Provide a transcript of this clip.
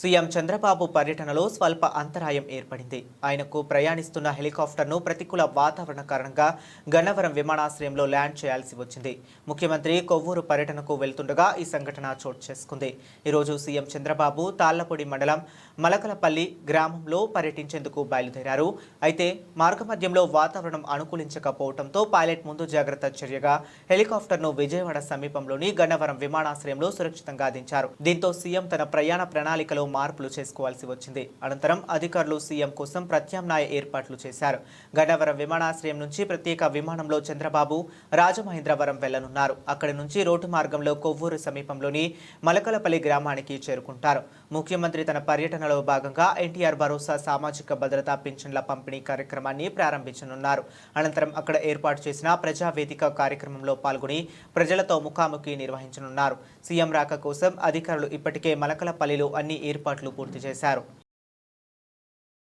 CM Chandrababu పర్యటనలో స్వల్ప అంతరాయం ఏర్పడింది. ఆయనకు ప్రయాణిస్తున్న హెలికాప్టర్ను ప్రతికూల వాతావరణ కారణంగా గన్నవరం విమానాశ్రయంలో ల్యాండ్ చేయాల్సి వచ్చింది. ముఖ్యమంత్రి కొవ్వూరు పర్యటనకు వెళ్తుండగా ఈ సంఘటన చోటు చేసుకుంది. ఈరోజు సీఎం చంద్రబాబు తాళ్ళపొడి మండలం మలకలపల్లి గ్రామంలో పర్యటించేందుకు బయలుదేరారు. అయితే మార్గమధ్యంలో వాతావరణం అనుకూలించకపోవడంతో పైలట్ ముందు జాగ్రత్త చర్యగా హెలికాప్టర్ను విజయవాడ సమీపంలోని గన్నవరం విమానాశ్రయంలో సురక్షితంగా దించారు దీంతో సీఎం తన ప్రయాణ ప్రణాళికలో మార్పులు చేసుకోవాల్సి వచ్చింది. అనంతరం అధికారులు సీఎం కోసం ప్రత్యామ్నాయ ఏర్పాట్లు చేశారు. గన్నవరం విమానాశ్రయం నుంచి ప్రత్యేక విమానంలో చంద్రబాబు రాజమహేంద్రవరం వెళ్ళనున్నారు. అక్కడి నుంచి రోడ్డు మార్గంలో కొవ్వూరు సమీపంలోని మలకలపల్లి గ్రామానికి చేరుకుంటారు. ముఖ్యమంత్రి తన పర్యటనలో భాగంగా ఎన్టీఆర్ భరోసా సామాజిక భద్రతా పింఛన్ల పంపిణీ కార్యక్రమాన్ని ప్రారంభించనున్నారు. అనంతరం అక్కడ ఏర్పాటు చేసిన ప్రజావేదిక కార్యక్రమంలో పాల్గొని ప్రజలతో ముఖాముఖి నిర్వహించనున్నారు. సీఎం రాక కోసం అధికారులు ఇప్పటికే మలకలపల్లిలో అన్ని ఏర్పాట్లు పూర్తి చేశారు.